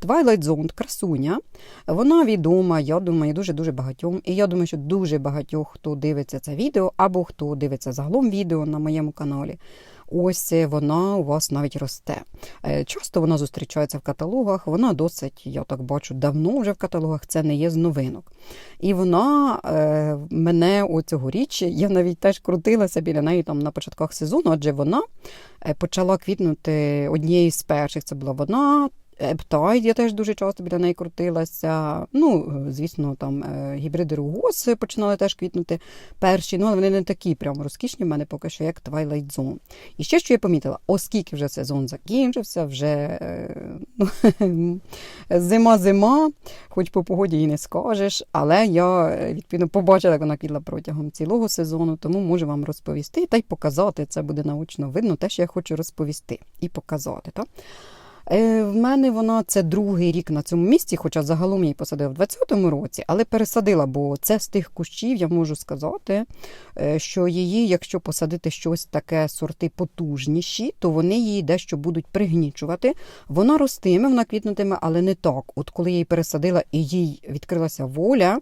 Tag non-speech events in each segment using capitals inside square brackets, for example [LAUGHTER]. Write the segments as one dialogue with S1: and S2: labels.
S1: Twilight Zone – красуня. Вона відома, я думаю, дуже-дуже багатьом. І я думаю, що дуже багатьох, хто дивиться це відео, або хто дивиться загалом відео на моєму каналі. Ось вона у вас навіть росте. Е, Часто вона зустрічається в каталогах, вона досить, я так бачу, давно вже в каталогах, це не є з новинок. І вона е, мене цьогоріч, я навіть теж крутилася біля неї там на початках сезону, адже вона е, почала квітнути однією з перших. Це була вона. Ептайд, я теж дуже часто біля неї крутилася. Ну, звісно, там е, гібриди Ругос починали теж квітнути перші, ну але вони не такі прям розкішні в мене поки що, як Twilight Zone. І ще що я помітила, оскільки вже сезон закінчився, вже е, ну, [LAUGHS] зима-зима, хоч по погоді і не скажеш, але я е, відповідно побачила, як вона квітла протягом цілого сезону, тому можу вам розповісти та й показати. Це буде наочно видно, те, що я хочу розповісти і показати. Так? Е, В мене вона це другий рік на цьому місці, хоча загалом я її посадила в 20-му році, але пересадила, бо це з тих кущів, я можу сказати, е, що її, якщо посадити щось таке сорти потужніші, то вони її дещо будуть пригнічувати. Вона ростиме, вона квітнутиме, але не так. От коли я її пересадила і їй відкрилася воля.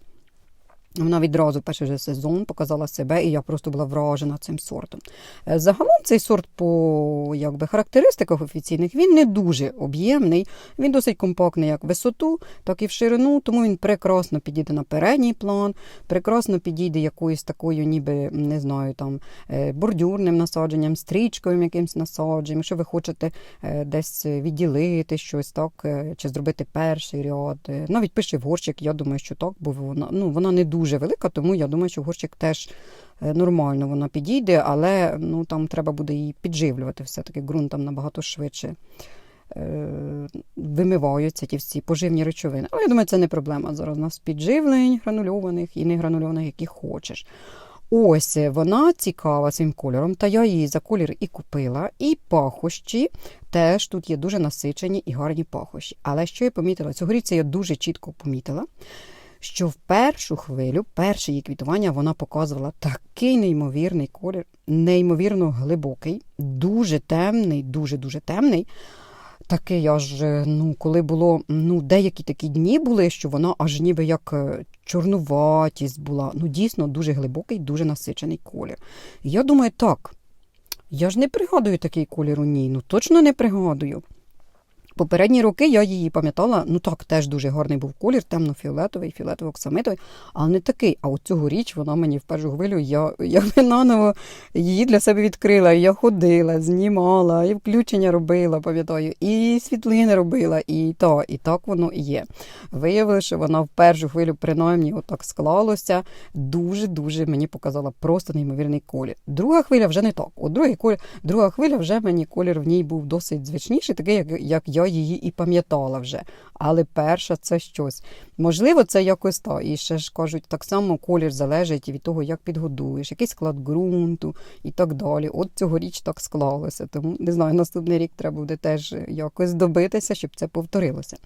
S1: Вона відразу перший же сезон показала себе, і я просто була вражена цим сортом. Е, Загалом цей сорт по якби, характеристиках офіційних він не дуже об'ємний, він досить компактний як в висоту, так і в ширину, тому він прекрасно підійде на передній план, прекрасно підійде якоюсь такою, ніби не знаю, там е, бордюрним насадженням, стрічковим якимось насадженням. Якщо ви хочете е, десь відділити щось, так, чи зробити перший ряд, навіть пише в горщик, я думаю, що так, бо вона, ну, вона не дуже велика, тому я думаю, що горщик теж е, нормально вона підійде, але ну, там треба буде її підживлювати. Все-таки ґрунт там набагато швидше е, вимиваються ті всі поживні речовини. Але я думаю, це не проблема. Зараз у нас підживлень гранульованих і не гранульованих, які хочеш. Ось вона цікава цим кольором, та я її за колір і купила. І пахощі теж тут є дуже насичені і гарні пахощі. Але що я помітила? Цьогоріч це я дуже чітко помітила що в першу хвилю, перше її квітування, вона показувала такий неймовірний колір, неймовірно глибокий, дуже темний, дуже-дуже темний. Такий аж, ну, коли було, ну, деякі такі дні були, що вона аж ніби як е, чорнуватість була. Ну, дійсно, дуже глибокий, дуже насичений колір. Я думаю, так. Я ж не пригадую такий колір у ній, ну точно не пригадую. Попередні роки я її пам'ятала, ну так, теж дуже гарний був колір, темно-фіолетовий, фіолетово-оксамитовий, але не такий. А от цьогоріч вона мені в першу хвилю, я, я [LAUGHS] наново її для себе відкрила. Я ходила, знімала, і включення робила, пам'ятаю, і світлини робила, і то, і так воно і є. Виявили, що вона в першу хвилю, принаймні, отак склалося. Дуже-дуже мені показала просто неймовірний колір. Друга хвиля вже не так. От другий колір, друга хвиля вже мені колір в ній був досить звичніший, такий, як, як я її і пам'ятала вже. Але перша це щось. Можливо, це якось та. І ще ж кажуть, так само колір залежить від того, як підгодуєш, який склад ґрунту і так далі. От цьогоріч так склалося. Тому не знаю, наступний рік треба буде теж якось добитися, щоб це повторилося.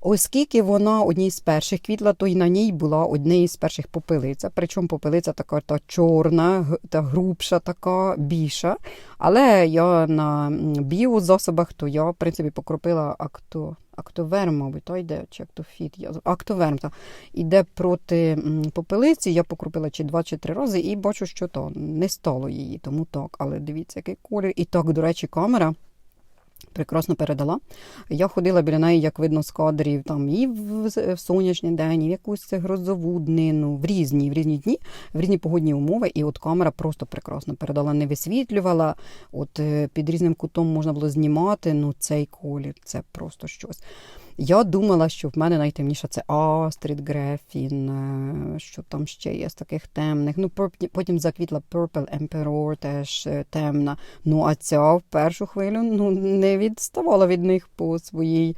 S1: Оскільки вона одній з перших квітла, то й на ній була однією з перших попелиця. Причому попелиця така та чорна, та грубша, така більша. Але я на біозасобах, то я, в принципі, покропила акто. Актоверм, мабуть, то йде, чи актофіт. Актоверм, та. Іде проти попелиці, я покропила чи два, чи три рази, і бачу, що то не стало її, тому так. Але дивіться, який колір. І так, до речі, камера прекрасно передала. Я ходила біля неї, як видно, з кадрів там і в, сонячний день, і в якусь грозову днину, в різні, в різні дні, в різні погодні умови. І от камера просто прекрасно передала, не висвітлювала. От е, під різним кутом можна було знімати. Ну, цей колір це просто щось. Я думала, що в мене найтемніша це Астрід Грефін, е, що там ще є з таких темних. Ну, потім заквітла Purple Emperor, теж е, темна. Ну, а ця в першу хвилю ну, не відставала від них по своїй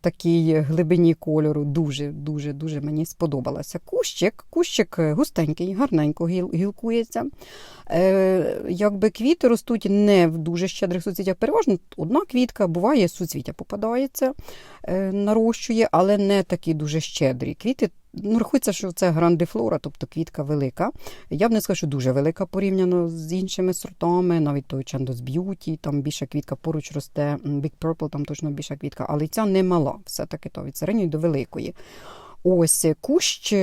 S1: такій глибині кольору. Дуже, дуже, мені сподобалася. Кущик, кущик е, густенький, гарненько гіл, гілкується. Е, якби квіти ростуть не в дуже щедрих суцвітях, Переважно одна квітка, буває, суцвіття попадається, е, нарощує, але не такі дуже щедрі. Квіти ну, рахується, що це грандифлора, тобто квітка велика. Я б не скажу, що дуже велика порівняно з іншими сортами, навіть той Chandos Beauty, там більша квітка поруч росте, Big Purple, там точно більша квітка, але ця не мала, все-таки то від середньої до великої. Ось е, кущ.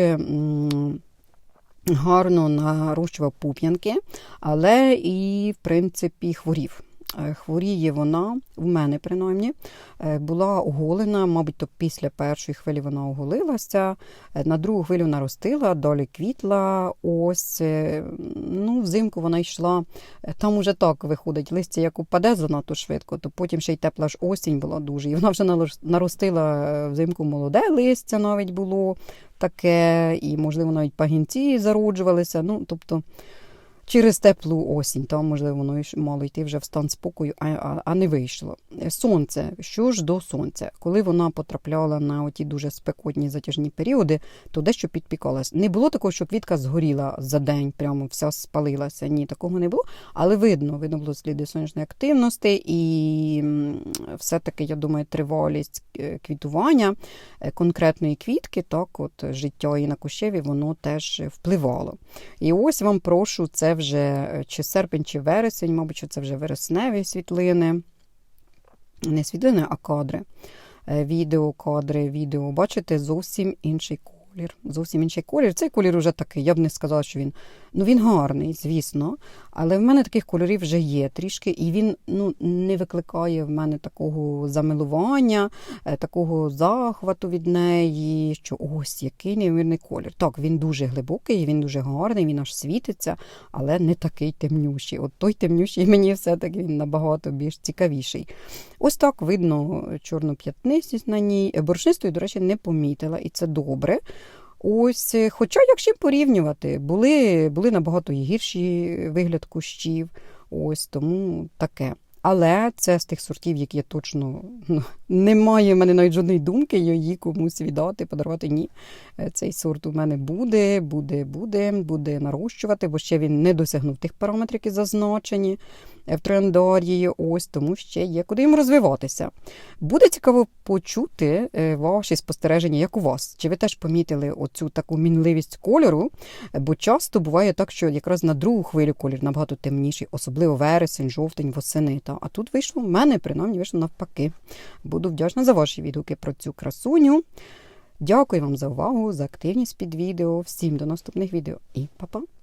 S1: Гарно нарощував пуп'янки, але і, в принципі, хворів. Е, Хворіє вона, в мене принаймні, е, була оголена, мабуть, то після першої хвилі вона оголилася, е, на другу хвилю наростила, далі квітла. Ось, ну, взимку вона йшла. Там уже так виходить, листя як упаде занадто швидко, то потім ще й тепла ж осінь була дуже. І вона вже наростила взимку молоде листя навіть було таке, і, можливо, навіть пагінці зароджувалися. Ну, тобто, через теплу осінь, там, можливо, воно мало йти вже в стан спокою, а, а, а не вийшло. Е, Сонце, що ж до сонця? Коли вона потрапляла на оті дуже спекотні затяжні періоди, то дещо підпікалась. Не було такого, що квітка згоріла за день, прямо вся спалилася. Ні, такого не було. Але видно, видно було сліди сонячної активності, і все-таки, я думаю, тривалість е, квітування е, конкретної квітки, так, от життя і на кущеві, воно теж впливало. І ось вам прошу, це вже е, чи серпень, чи вересень, мабуть, що це вже вересневі світлини. Не світлини, а кадри. Е, Відео, кадри, відео. Бачите, зовсім інший колір. Зовсім інший колір. Цей колір уже такий. Я б не сказала, що він. Ну, він гарний, звісно. Але в мене таких кольорів вже є трішки, і він ну, не викликає в мене такого замилування, е, такого захвату від неї, що ось який неймовірний колір. Так, він дуже глибокий, він дуже гарний, він аж світиться, але не такий темнющий. От той темнющий мені все-таки він набагато більш цікавіший. Ось так видно чорну п'ятнистість на ній. Борошнистої, до речі, не помітила, і це добре. Ось, е, хоча, якщо порівнювати, були, були набагато гірші вигляд кущів, ось тому таке. Але це з тих сортів, які я точно ну, немає в мене навіть жодної думки її комусь віддати, подарувати. Ні. Е, Цей сорт у мене буде, буде, буде, буде нарощувати, бо ще він не досягнув тих параметрів, які зазначені в трендарії. Ось тому ще є куди їм розвиватися. Буде цікаво почути е, ваші спостереження, як у вас. Чи ви теж помітили оцю таку мінливість кольору? Бо часто буває так, що якраз на другу хвилю колір набагато темніший, особливо вересень, жовтень, восени. Та. А тут вийшло, в мене принаймні вийшло навпаки. Буду вдячна за ваші відгуки про цю красуню. Дякую вам за увагу, за активність під відео. Всім до наступних відео і па-па!